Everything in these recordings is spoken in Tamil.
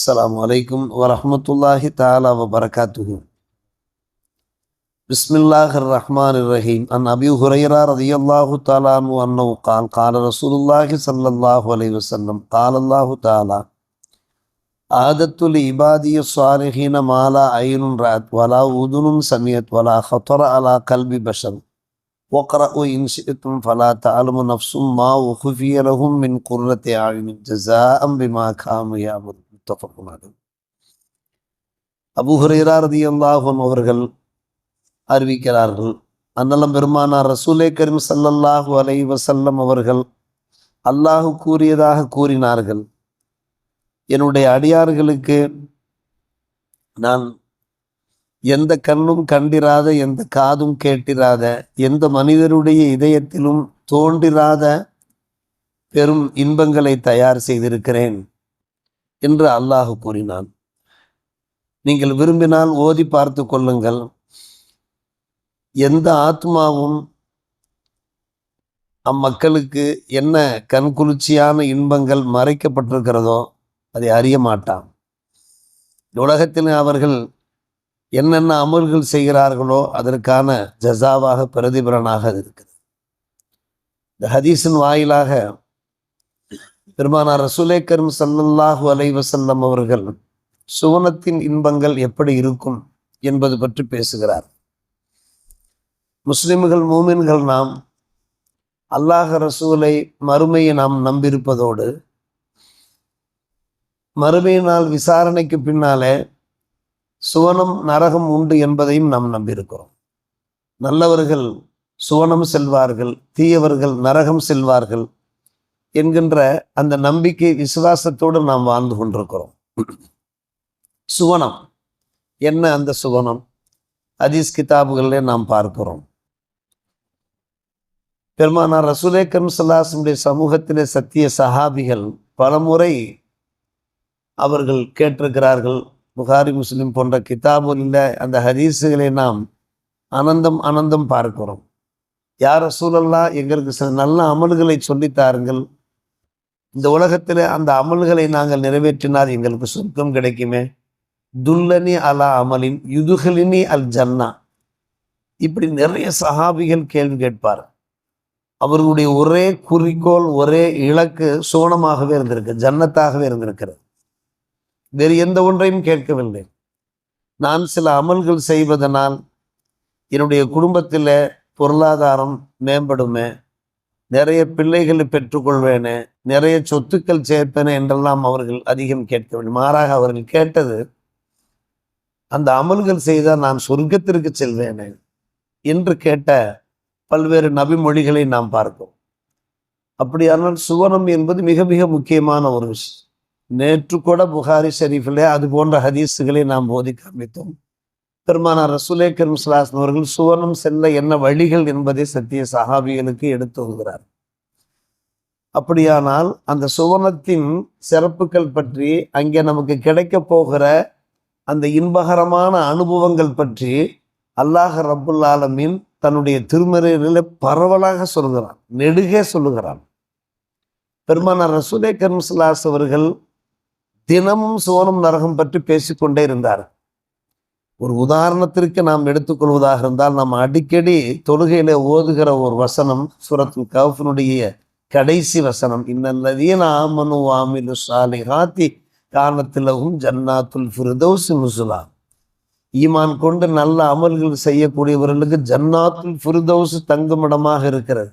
السلام عليكم ورحمة الله تعالى وبركاته. بسم الله الرحمن الرحيم. عن أبي هريرة رضي الله تعالى عنه أنه قال قال رسول الله صلى الله عليه وسلم قال الله تعالى آدت لعبادي الصالحين ما لا عين رأت ولا أذن سمعت ولا خطر على قلب بشر. وقرأوا إن شئتم فلا تعلم نفس ما أخفي لهم من قرة أعين جزاء بما كانوا يعملون. முத்தஃபகுனாகும் அபுஹுரைராரதி அல்லாஹும் அவர்கள் அறிவிக்கிறார்கள் அன்னலம் பெருமானார் ரசூலே கரீம் சல்லல்லாஹு அலை வசல்லம் அவர்கள் அல்லாஹு கூறியதாக கூறினார்கள். என்னுடைய அடியார்களுக்கு நான் எந்த கண்ணும் கண்டிராத எந்த காதும் கேட்டிராத எந்த மனிதருடைய இதயத்திலும் தோன்றிராத பெரும் இன்பங்களை தயார் செய்திருக்கிறேன். என்று அல்லாஹ் கூறினான். நீங்கள் விரும்பினால் ஓதி பார்த்து கொள்ளுங்கள். எந்த ஆத்மாவும் அம்மக்களுக்கு என்ன கண்குளிர்ச்சியான இன்பங்கள் மறைக்கப்பட்டிருக்கிறதோ அதை அறிய மாட்டான். உலகத்தில் அவர்கள் என்னென்ன அமல்கள் செய்கிறார்களோ அதற்கான ஜசாவாக பிரதிபலனாக அது இருக்குது. இந்த ஹதீஸின் வாயிலாக பெருமானார் ரசூலே கரும் சல்லல்லாஹு அலைவசல்லம் அவர்கள் சுவனத்தின் இன்பங்கள் எப்படி இருக்கும்? என்பது பற்றி பேசுகிறார். முஸ்லிம்கள் மூமின்கள் நாம் அல்லாஹ் ரசூலை மறுமையை நாம் நம்பியிருப்பதோடு மறுமையினால் விசாரணைக்கு பின்னாலே சுவனம் நரகம் உண்டு என்பதையும் நாம் நம்பியிருக்கிறோம். நல்லவர்கள் சுவனம் செல்வார்கள் தீயவர்கள் நரகம் செல்வார்கள் என்கின்ற அந்த நம்பிக்கை விசுவாசத்தோடு நாம் வாழ்ந்து கொண்டிருக்கிறோம். சுவனம். என்ன அந்த சுவனம்? ஹதீஸ் கிதாபுகளிலே நாம் பார்க்கிறோம். பெருமானார் ரசூலே கம்சல்லாசனுடைய சமூகத்திலே சத்திய சஹாபிகள் பலமுறை அவர்கள் கேட்டிருக்கிறார்கள். புகாரி முஸ்லிம் போன்ற கிதாபுகளில் அந்த ஹதீஸுகளை நாம் அனந்தம் அனந்தம் பார்க்கிறோம். யார் ரசூலல்லா எங்களுக்கு சில நல்ல அமல்களை சொல்லித்தாருங்கள் இந்த உலகத்தில் அந்த அமல்களை நாங்கள் நிறைவேற்றினால் எங்களுக்கு சொர்க்கம் கிடைக்குமே. துல்லனி அலா அமலின் யுதுகலினி அல் ஜன்னா. இப்படி நிறைய சஹாபிகள் கேள்வி கேட்பார். அவர்களுடைய ஒரே குறிக்கோள் ஒரே இலக்கு சோனமாகவே இருந்திருக்கு ஜன்னத்தாகவே இருந்திருக்கிறது. வேறு எந்த ஒன்றையும் கேட்கவில்லை. நான் சில அமல்கள் செய்வதனால் என்னுடைய குடும்பத்தில் பொருளாதாரம் மேம்படுமே. நிறைய பிள்ளைகளை பெற்றுக்கொள்வேனே நிறைய சொத்துக்கள் சேர்ப்பேனே என்றெல்லாம் அவர்கள் அதிகம் கேட்கவில்லை மாறாக அவர்கள் கேட்டது அந்த அமல்கள் செய்தால் நான் சொர்க்கத்திற்கு செல்வேனே என்று கேட்ட பல்வேறு நபிமொழிகளை நாம் பார்ப்போம். அப்படியானால் சுவனம் என்பது மிக மிக முக்கியமான ஒரு விஷயம். நேற்று கூட புகாரி ஷெரீஃபிலே அது போன்ற ஹதீஸுகளை நாம் போதி காமித்தோம் பெருமானார் ரசூலே கரிம்ஸ்லாஸ் அவர்கள் சுவனம் செல்ல என்ன வழிகள் என்பதை சத்திய சஹாபிகளுக்கு எடுத்து வருகிறார் அப்படியானால் அந்த சுவனத்தின் சிறப்புகள் பற்றி அங்கே நமக்கு கிடைக்க போகிற அந்த இன்பகரமான அனுபவங்கள் பற்றி அல்லாஹ் ரபுல் ஆலமின் தன்னுடைய திருமறையில பரவலாக சொல்கிறான் நெடுகே சொல்லுகிறான் பெருமானார் ரசூலே கர்மஸ்லாஸ் அவர்கள் தினமும் சுவனம் நரகம் பற்றி பேசிக்கொண்டே இருந்தார். ஒரு உதாரணத்திற்கு நாம் எடுத்துக்கொள்வதாக இருந்தால் நாம் அடிக்கடி தொழுகையில ஓதுகிற ஒரு வசனம் சுரத்து கவுஃபினுடைய கடைசி வசனம் இன்னல்லதீன ஆமனு ஆமிலு சாலிஹாத்தி காரணத்திலவும் ஜன்னாத்துல் ஃபிர்தௌசி முசுலா ஈமான் கொண்டு நல்ல அமல்கள் செய்யக்கூடியவர்களுக்கு ஜன்னாத்துல் ஃபிர்தௌஸ் தங்குமிடமாக இருக்கிறது.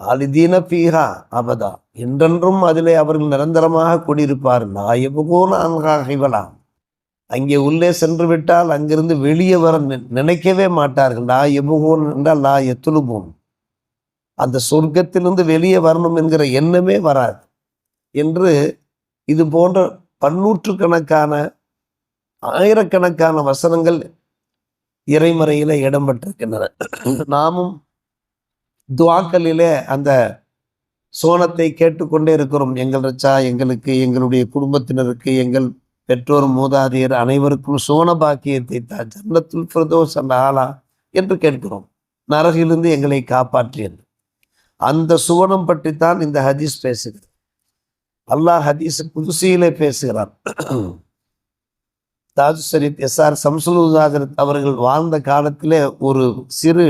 ஆலிதீன பீஹா அபதா. என்றென்றும் அதிலே அவர்கள் நிரந்தரமாக குடியிருப்பார். நாயபகோன அன்காகிவலாம் அங்கே உள்ளே சென்று விட்டால் அங்கிருந்து வெளியே வர நினைக்கவே மாட்டார்கள். லா எபுகோன் என்றால் லா எத்துலுபோன் அந்த சொர்க்கத்திலிருந்து வெளியே வரணும் என்கிற எண்ணமே வராது. என்று இது போன்ற பன்னூற்றுக்கணக்கான ஆயிரக்கணக்கான வசனங்கள் இறைமறையில் இடம்பெற்றிருக்கின்றன. நாமும் துவாக்களிலே அந்த சோனத்தை கேட்டுக்கொண்டே இருக்கிறோம். எங்கள் ரச்சா எங்களுக்கு எங்களுடைய குடும்பத்தினருக்கு எங்கள் பெற்றோர் மூதாதையர் அனைவருக்கும் சோன பாக்கியத்தை தா ஜன்னத்துல் பிரதோஷ் அந்த என்று கேட்கிறோம். நரகிலிருந்து எங்களை காப்பாற்றியது. அந்த சுவனம் பற்றித்தான் இந்த ஹதீஸ் பேசுகிறது. அல்லாஹ் ஹதீஸ் புதுசியிலே பேசுகிறார் தாஜு சரீத் எஸ் ஆர் சம்சுலுதாதர் அவர்கள் வாழ்ந்த காலத்திலே ஒரு சிறு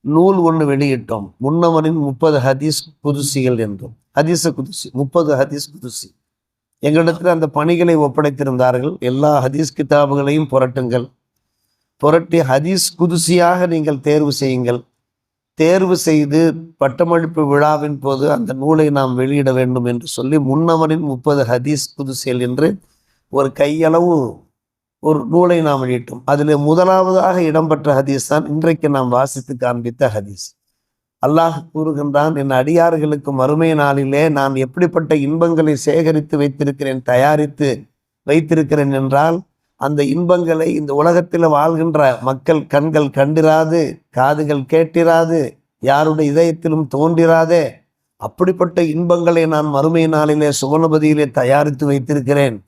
நூல் ஒன்று வெளியிட்டோம். முன்னவனின் முப்பது ஹதீஸ் புதுசிகள் என்றும். ஹதீஸ குதுசி முப்பது ஹதீஸ் குதுசி. எங்களிடத்தில் அந்த பணிகளை ஒப்படைத்திருந்தார்கள். எல்லா ஹதீஸ் கிதாபுகளையும் புரட்டுங்கள். புரட்டி ஹதீஸ் குதுசியாக நீங்கள் தேர்வு செய்யுங்கள். தேர்வு செய்து பட்டமளிப்பு விழாவின் போது அந்த நூலை நாம் வெளியிட வேண்டும் என்று சொல்லி முன்னவனின் முப்பது ஹதீஸ் குதுசியல் என்று ஒரு கையளவு ஒரு நூலை நாம் வெளியிட்டோம். அதில் முதலாவதாக இடம்பெற்ற ஹதீஸ் தான் இன்றைக்கு நாம் வாசித்து காண்பித்த ஹதீஸ். அல்லாஹ் கூறுகின்றான் என் அடியார்களுக்கு மறுமை நாளிலே நான் எப்படிப்பட்ட இன்பங்களை சேகரித்து வைத்திருக்கிறேன் தயாரித்து வைத்திருக்கிறேன் என்றால் அந்த இன்பங்களை இந்த உலகத்தில் வாழ்கின்ற மக்கள் கண்கள் கண்டிராது காதுகள் கேட்டிராது யாருடைய இதயத்திலும் தோன்றிராதே அப்படிப்பட்ட இன்பங்களை நான் மறுமை நாளிலே சுவனபதியிலே தயாரித்து வைத்திருக்கிறேன்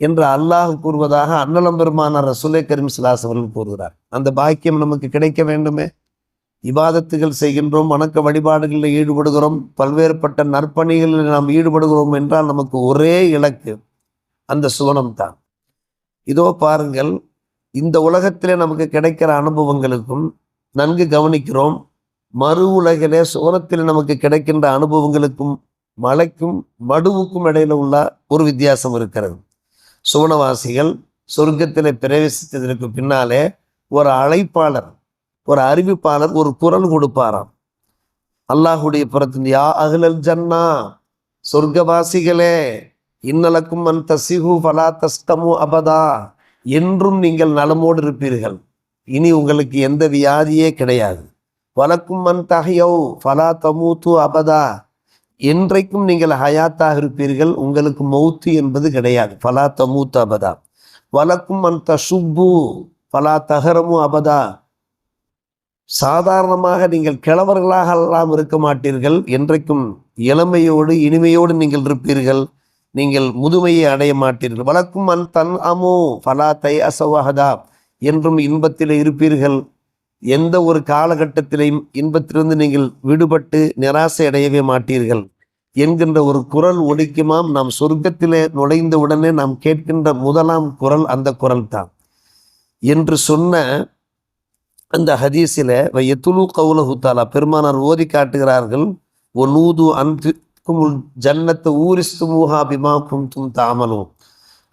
என்று அல்லாஹ் கூறுவதாக அன்னலம் பெருமானார் ரசூலே கரீம் சிலாஸ் அவர்கள் கூறுகிறார். அந்த பாக்கியம் நமக்கு கிடைக்க வேண்டுமே. இபாதத்துகள் செய்கின்றோம் வணக்க வழிபாடுகளில் ஈடுபடுகிறோம் பல்வேறுபட்ட நற்பணிகளில் நாம் ஈடுபடுகிறோம் என்றால் நமக்கு ஒரே இலக்கு அந்த சுவனம் தான் இதோ பாருங்கள் இந்த உலகத்திலே நமக்கு கிடைக்கிற அனுபவங்களுக்கும் நன்கு கவனிக்கிறோம் மறு உலகிலே சுவனத்தில் நமக்கு கிடைக்கின்ற அனுபவங்களுக்கும் மலைக்கும் மடுவுக்கும் இடையில உள்ள ஒரு வித்தியாசம் இருக்கிறது. சுவனவாசிகள் சொர்க்கத்தில் பிரவேசித்ததற்கு பின்னாலே ஒரு அழைப்பாளர் ஒரு அறிவிப்பாளர் ஒரு குரல் கொடுப்பாராம். அல்லாஹுடைய புறத்தின் யா அகலல் ஜன்னா சொர்க்கவாசிகளே இன்னலக்கும் அன் தசிஹு ஃபலா தஸ்தமு அபதா. என்றும் நீங்கள் நலமோடு இருப்பீர்கள். இனி உங்களுக்கு எந்த வியாதியே கிடையாது. வலக்கும் மன் தகையோ ஃபலா தமூத்து அபதா. என்றைக்கும் நீங்கள் ஹயாத்தாக இருப்பீர்கள். உங்களுக்கு மௌத்து என்பது கிடையாது. ஃபலா தமூத்து அபதா. வலக்கும் மன் தசுப்பு ஃபலா தகரமு அபதா. சாதாரணமாக நீங்கள் கிழவர்களாக எல்லாம் இருக்க மாட்டீர்கள். என்றைக்கும் இளமையோடு இனிமையோடு நீங்கள் இருப்பீர்கள். நீங்கள் முதுமையை அடைய மாட்டீர்கள். வளர்க்கும் அன் தன் அமோ ஃபலா தை அசவாகதா என்றும் இன்பத்தில் இருப்பீர்கள். எந்த ஒரு காலகட்டத்திலையும் இன்பத்திலிருந்து நீங்கள் விடுபட்டு நிராசை அடையவே மாட்டீர்கள். என்கின்ற ஒரு குரல் ஒலிக்குமாம் நாம் சொர்க்கத்திலே நுழைந்த உடனே நாம் கேட்கின்ற முதலாம் குரல் அந்த குரல் தான் என்று சொன்ன அந்த ஹதீஸில் எத்துலு கவுலஹு தாலா பெருமானார் ஓதி காட்டுகிறார்கள் ஒலூது அன்பிற்கும் ஜன்னத்தை ஊரிஸ்து மூஹா பிமாக்கும் தும் தாமலும்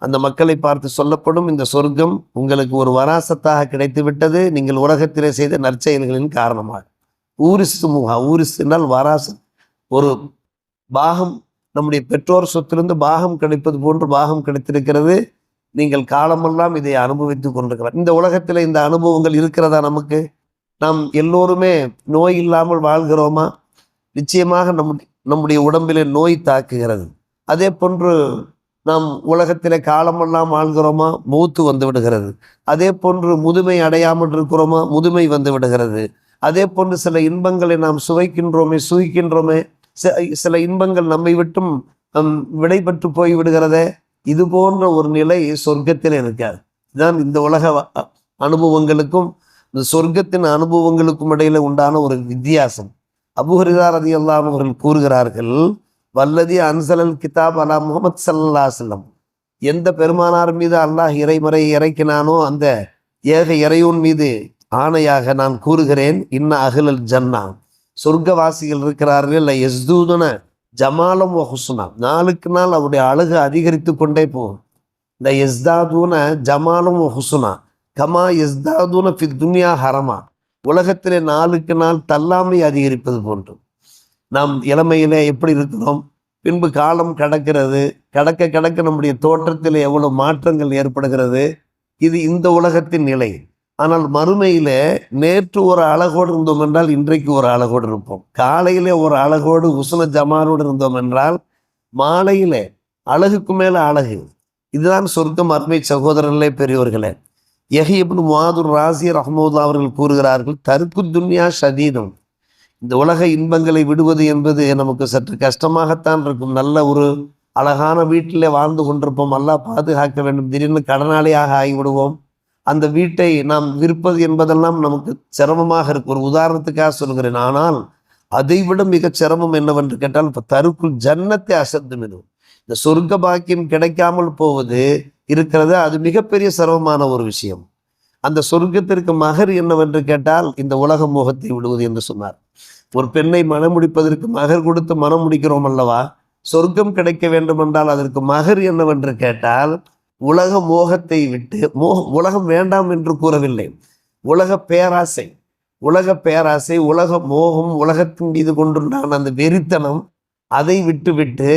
அந்த மக்களை பார்த்து சொல்லப்படும் இந்த சொர்க்கம் உங்களுக்கு ஒரு வராசத்தாக கிடைத்து விட்டது நீங்கள் உலகத்திலே செய்த நற்செயல்களின் காரணமாக ஊரிஸ்து மூஹா ஊரிஸ்துனால் வராசு. ஒரு பாகம் நம்முடைய பெற்றோர் சொத்திலிருந்து பாகம் கிடைப்பது போன்று பாகம் கிடைத்திருக்கிறது. நீங்கள் காலமெல்லாம் இதை அனுபவித்துக் கொண்டிருக்கலாம் இந்த உலகத்தில் இந்த அனுபவங்கள் இருக்கிறதா நமக்கு? நாம் எல்லோருமே நோய் இல்லாமல் வாழ்கிறோமா? நிச்சயமாக நம் நம்முடைய உடம்பிலே நோய் தாக்குகிறது. அதே போன்று நாம் உலகத்தில் காலமெல்லாம் வாழ்கிறோமா? மூத்து வந்து விடுகிறது. அதே போன்று முதுமை அடையாமல் இருக்கிறோமா? முதுமை வந்து விடுகிறது. அதே போன்று சில இன்பங்களை நாம் சுவைக்கின்றோமே? சுகிக்கின்றோமே சில இன்பங்கள் நம்மை விட்டும் விடைபெற்று போய் விடுகிறதே? இது போன்ற ஒரு நிலை சொர்க்கத்தில் இருக்காது. இதுதான் இந்த உலக அனுபவங்களுக்கும் இந்த சொர்க்கத்தின் அனுபவங்களுக்கும் இடையில உண்டான ஒரு வித்தியாசம். அபுஹரிதார் அதி அல்லாம் அவர்கள் கூறுகிறார்கள் வல்லதி அன்சலல் கிதாப் அலா முகமது சல்லா செல்லம் எந்த பெருமானார் மீது அல்லாஹ் இறைமறை இறக்கினானோ அந்த ஏக இறைவன் மீது ஆணையாக நான் கூறுகிறேன் இன்ன அகலல் ஜன்னா. சொர்க்கவாசிகள் இருக்கிறார்கள் இல்லை எஸ்தூதன ஜமாலம் ஹுஸ்னா. நாளுக்கு நாள் அவருடைய அழகு அதிகரித்து கொண்டே போகும். இந்த எஸ்தாதூன ஜமாலும் ஹுசுனா கமா எஸ்தாதூன ஃபி துன்யா ஹரமா. உலகத்திலே நாளுக்கு நாள் தள்ளாமை அதிகரிப்பது போன்று. நாம் இளமையிலே எப்படி இருக்கிறோம்? பின்பு காலம் கடக்கிறது. கடக்க கடக்க நம்முடைய தோற்றத்தில் எவ்வளவு மாற்றங்கள் ஏற்படுகிறது? இது இந்த உலகத்தின் நிலை. ஆனால் மறுமையில் நேற்று ஒரு அழகோடு இருந்தோம் என்றால் இன்றைக்கு ஒரு அழகோடு இருப்போம். காலையிலே ஒரு அழகோடு உசன ஜமானோடு இருந்தோம் என்றால் மாலையில் அழகுக்கு மேலே அழகு. இதுதான் சொர்க்கம் அருமை சகோதரர்களே பெரியவர்களே எஹிப்னு மாதுர் ராசி ரஹமூல்லா அவர்கள் கூறுகிறார்கள் தருக்கு துன்யா ஷதீதம். இந்த உலக இன்பங்களை விடுவது என்பது நமக்கு சற்று கஷ்டமாகத்தான் இருக்கும். நல்ல ஒரு அழகான வீட்டிலே வாழ்ந்து கொண்டிருப்போம். நல்லா பாதுகாக்க வேண்டும். திடீர்னு கடனாளியாக ஆகிவிடுவோம். அந்த வீட்டை நாம் விற்பது என்பதெல்லாம் நமக்கு சிரமமாக இருக்கும். ஒரு உதாரணத்துக்காக சொல்கிறேன். ஆனால் அதைவிட மிக சிரமம் என்னவென்று கேட்டால் இப்போ தருக்குள் ஜன்னத்தை அசத்து இந்த சொர்க்க பாக்கியம் கிடைக்காமல் போவது இருக்கிறது அது மிகப்பெரிய சிரமமான ஒரு விஷயம். அந்த சொர்க்கத்திற்கு மகர் என்னவென்று கேட்டால் இந்த உலக மோகத்தை விடுவது என்று சொன்னார். ஒரு பெண்ணை மனம் முடிப்பதற்கு மகர் கொடுத்து மனம் முடிக்கிறோம் அல்லவா? சொர்க்கம் கிடைக்க வேண்டுமென்றால் அதற்கு மகர் என்னவென்று கேட்டால் உலக மோகத்தை விட்டு மோ உலகம் வேண்டாம் என்று கூறவில்லை. உலக பேராசை உலக பேராசை உலக மோகம் உலகத்தின் மீது கொண்டுண்டான அந்த வெறித்தனம். அதை விட்டுவிட்டு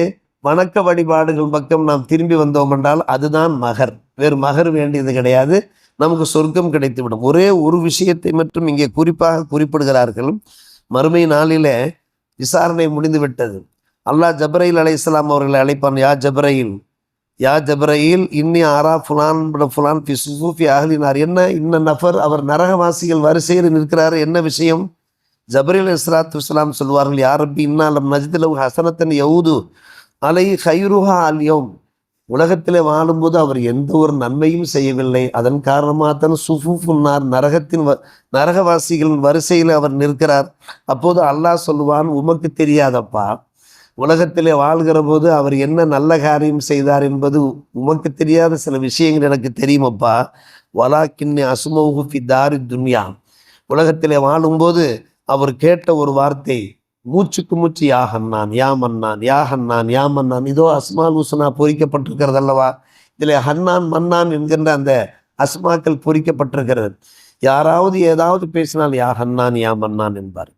வணக்க வழிபாடுகள் பக்கம் நாம் திரும்பி வந்தோம் என்றால் அதுதான் மகர். வேறு மகர் வேண்டியது கிடையாது. நமக்கு சொர்க்கம் கிடைத்துவிடும். ஒரே ஒரு விஷயத்தை மட்டும் இங்கே குறிப்பாக குறிப்பிடுகிறார்கள். மறுமை நாளிலே விசாரணை முடிந்து விட்டது அல்லாஹ் ஜப்ரையில் அலை இஸ்லாம் அவர்களை அழைப்பான் யா ஜப்ரையில் யா ஜப்ரையில் இன்னி ஆரா ஃபுலான் ஃபுலான் ஃபி சுஃபி அகலினார் என்ன இன்ன நபர் அவர் நரகவாசிகள் வரிசையில் நிற்கிறார். என்ன விஷயம்? ஜபரீல் இஸ்லாத்து இஸ்லாம் சொல்வார்கள் யாரப்பி இன்னாலம் நஜ்திலவு ஹசனத்தன் யவுது அலை ஹைருஹா அல்யோம் உலகத்தில் வாழும்போது அவர் எந்த ஒரு நன்மையும் செய்யவில்லை. அதன் காரணமாக தான் சுஃபுன்னார் நரகத்தின் வ நரகவாசிகளின் வரிசையில் அவர் நிற்கிறார். அப்போது அல்லாஹ் சொல்லுவான் உமக்கு தெரியாதப்பா உலகத்திலே வாழ்கிற போது அவர் என்ன நல்ல காரியம் செய்தார் என்பது உமக்கு தெரியாத சில விஷயங்கள் எனக்கு தெரியுமப்பா. வலாக்கின்னி அசுமௌஹு ஃபி தாரி துன்யா. உலகத்திலே வாழும்போது அவர் கேட்ட ஒரு வார்த்தை மூச்சுக்கு மூச்சு யா ஹன்னான் யா யாமன்னான் யா ஹன்னான் இதோ அஸ்மால் உசனா பொறிக்கப்பட்டிருக்கிறது அல்லவா? இதில் ஹன்னான் மன்னான் என்கின்ற அந்த அஸ்மாக்கள் பொறிக்கப்பட்டிருக்கிறது. யாராவது ஏதாவது பேசினால் யா யாமன்னான் யா மன்னான் என்பார்.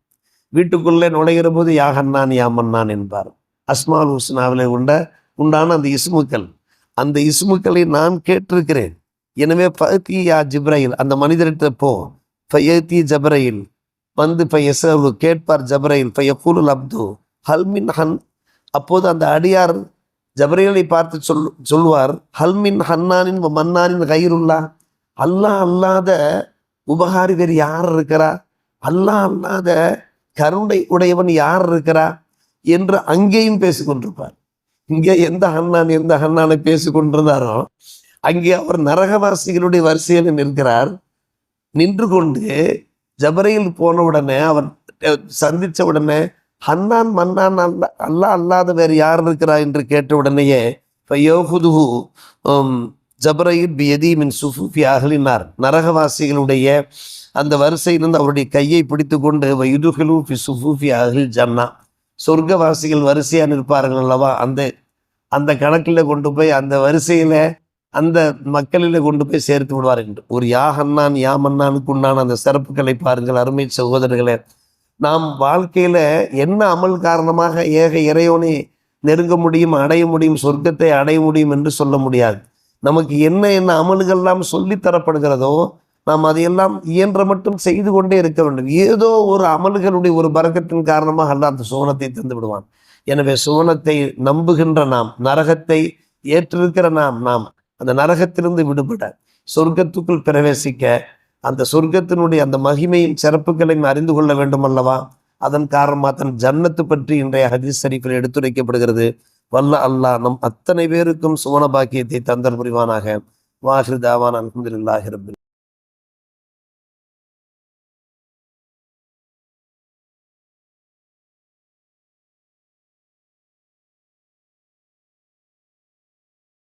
வீட்டுக்குள்ளே நுழைகிற போது யா யாமன்னான் யா மன்னான் என்பார். அஸ்மால் ஹுஸ்னாவில் உண்ட உண்டான அந்த இஸ்முக்கள். அந்த இஸ்முக்களை நான் கேட்டிருக்கிறேன். எனவே ஃபயத்தி யா ஜிப்ரையில் அந்த மனிதர்கிட்ட போ. ஃபயத்தி ஜப்ரையில் வந்து ஃபயசவு கேட்பார் ஜப்ரையில் ஃபயக்கூலுல் அப்து ஹல்மின் ஹன் அப்போது அந்த அடியார் ஜப்ரையலை பார்த்து சொல் சொல்வார் ஹல்மின் ஹன்னானின் மன்னானின் கயிறுல்லா அல்லாஹ் அல்லாத உபகாரி வேறு யார் இருக்கிறா அல்லாஹ் அல்லாத கருணை உடையவன் யார் இருக்கிறா என்று அங்கேயும் பேசிக்கொண்டிருப்பார். இங்கே எந்த ஹன்னான் எந்த ஹன்னானை பேசிக்கொண்டிருந்தாரோ அங்கே அவர் நரகவாசிகளுடைய வரிசையில் நிற்கிறார். நின்று கொண்டு ஜபரையில் போன உடனே அவர் சந்தித்த உடனே ஹன்னான் மன்னான் அல்ல அல்லா அல்லாத வேறு யார் இருக்கிறா? என்று கேட்ட உடனேயே ஃபயோஹுதுஹு ஜபரையில் பியதி மின் சுஃபுஃபி அகலினார் நரகவாசிகளுடைய அந்த வரிசையிலிருந்து அவருடைய கையை பிடித்து கொண்டு வயுதுகளு ஃபி சுஃபூஃபி அகலில் ஜன்னா. சொர்க்கவாசிகள் வரிசையாக நிற்பார்கள் அல்லவா? அந்த அந்த கணக்கில் கொண்டு போய் அந்த வரிசையில் அந்த மக்களில் கொண்டு போய் சேர்த்து விடுவார் என்று. ஒரு யா ஹன்னான் யா மன்னானுக்கு உண்டான அந்த சிறப்புகளை பாருங்கள் அருமை சகோதரர்களே. நாம் வாழ்க்கையில் என்ன அமல் காரணமாக ஏக இறைவனை நெருங்க முடியும் அடைய முடியும் சொர்க்கத்தை அடைய முடியும் என்று சொல்ல முடியாது. நமக்கு என்ன என்ன அமல்கள்லாம் சொல்லித்தரப்படுகிறதோ நாம் அதையெல்லாம் இயன்ற மட்டும் செய்து கொண்டே இருக்க வேண்டும். ஏதோ ஒரு அமல்களுடைய ஒரு பரக்கத்தின் காரணமாக அல்ல அந்த சுவனத்தை தந்து விடுவான். எனவே சுவனத்தை நம்புகின்ற நாம் நரகத்தை ஏற்றிருக்கிற நாம் நாம் அந்த நரகத்திலிருந்து விடுபட சொர்க்கத்துக்குள் பிரவேசிக்க அந்த சொர்க்கத்தினுடைய அந்த மகிமையின் சிறப்புகளையும் அறிந்து கொள்ள வேண்டும் அல்லவா? அதன் காரணமாக தன் ஜன்னத்து பற்றி இன்றைய ஹதீஸ் ஷரீஃபில் எடுத்துரைக்கப்படுகிறது. வல்ல அல்லாஹ் நம் அத்தனை பேருக்கும் சுவன பாக்கியத்தை தந்தல் புரிவானாக. வாஹிர் தாவான் அலமதுல்லாஹிரபின்